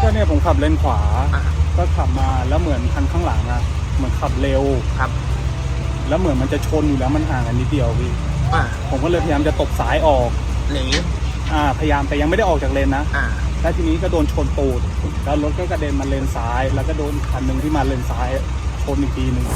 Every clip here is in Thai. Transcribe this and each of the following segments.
เนี่ยผมขับเลนขวา อ่า ก็ขับมาแล้วเหมือนคันข้างหลังอะเหมือนขับเร็ว ครับ แล้วเหมือนมันจะชนอยู่แล้วมันห่างกันนิดเดียวพี่อ่าผมก็เลยพยายามจะตบซ้ายออกหนีอ่าพยายามแต่ยังไม่ได้ออกจากเลนนะอ่า แล้วทีนี้ก็โดนชนตูดแล้วรถก็กระเด็นมาเลนซ้าย แล้วก็โดนคันหนึ่งที่มาเลนซ้ายชนอีกทีหนึ่ง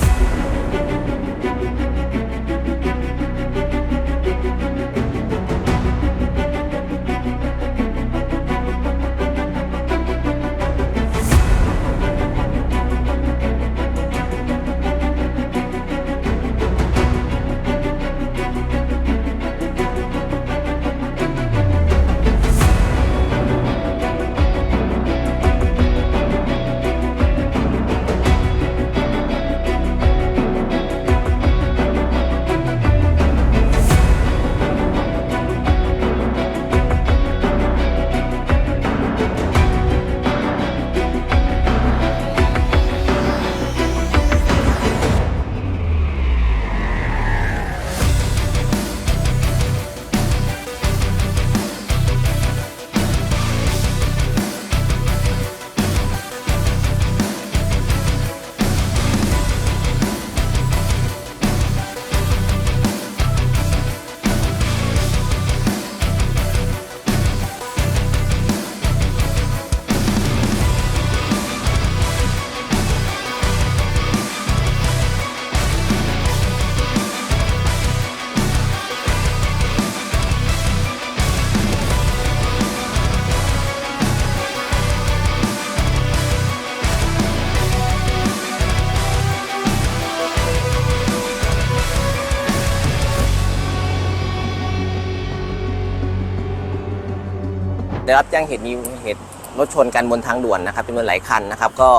ได้รับแจ้งเหตุมีเหตุรถชนกันบนทางด่วนนะครับจำนวนหลายคันนะครับก็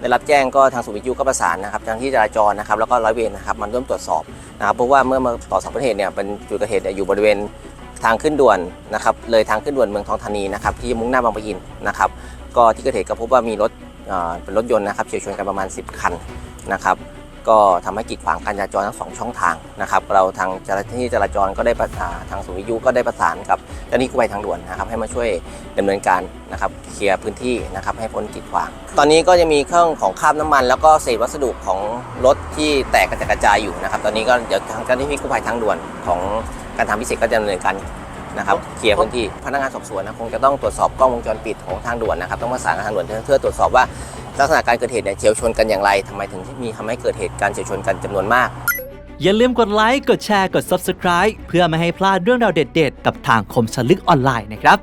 ได้รับแจ้งก็ทางศูนย์วิทยุก็ประสานนะครับทางที่จราจรนะครับแล้วก็ร้อยเวรนะครับมันร่วมตรวจสอบนะครับเพราะว่าเมื่อมาต่อสอบประเหตุเนี่ยเป็นจุดเกิดเหตุอยู่บริเวณทางขึ้นด่วนนะครับเลยทางขึ้นด่วนเมืองทองธานีนะครับที่มุ่งหน้าบางปะอินนะครับก็ที่เกิดเหตุก็พบว่ามีรถอ่อเป็นรถยนต์นะครับเฉียวชนกันประมาณ 10 คันนะครับ ก็ทำให้กีดขวางการจราจรทั้งสองช่องทางนะครับ เราทางเจ้าหน้าที่จราจรก็ได้ประสานทางศูนย์วิทยุก็ได้ประสานกับเจ้าหน้าที่กู้ภัยทางด่วนนะครับ ให้มาช่วยดำเนินการนะครับเคลียร์พื้นที่นะครับให้พ้นกีดขวาง ตอนนี้ก็จะมีเครื่องของคราบน้ำมัน แล้วก็เศษวัสดุของรถที่แตกกระจายอยู่นะครับ ตอนนี้ก็เดี๋ยวทางเจ้าหน้าที่กู้ภัยทางด่วนของการทาพิเศษก็จะดำเนินการนะครับเคลียร์พื้นที่พนักงานสอบสวนนะคงจะต้องตรวจสอบกล้องวงจรปิดของทางด่วนนะครับต้องประสานกับทางด่วนเพื่อตรวจสอบว่า ลักษณะการเกิดเหตุเนี่ยเฉียวชนกันอย่างไรทำไมถึงมีทำให้เกิดเหตุการเฉียวชนกันจำนวนมาก อย่าลืมกดไลค์ กดแชร์ กด Subscribe เพื่อไม่ให้พลาดเรื่องราวเด็ด ๆ กับทางคมสลึกออนไลน์นะครับ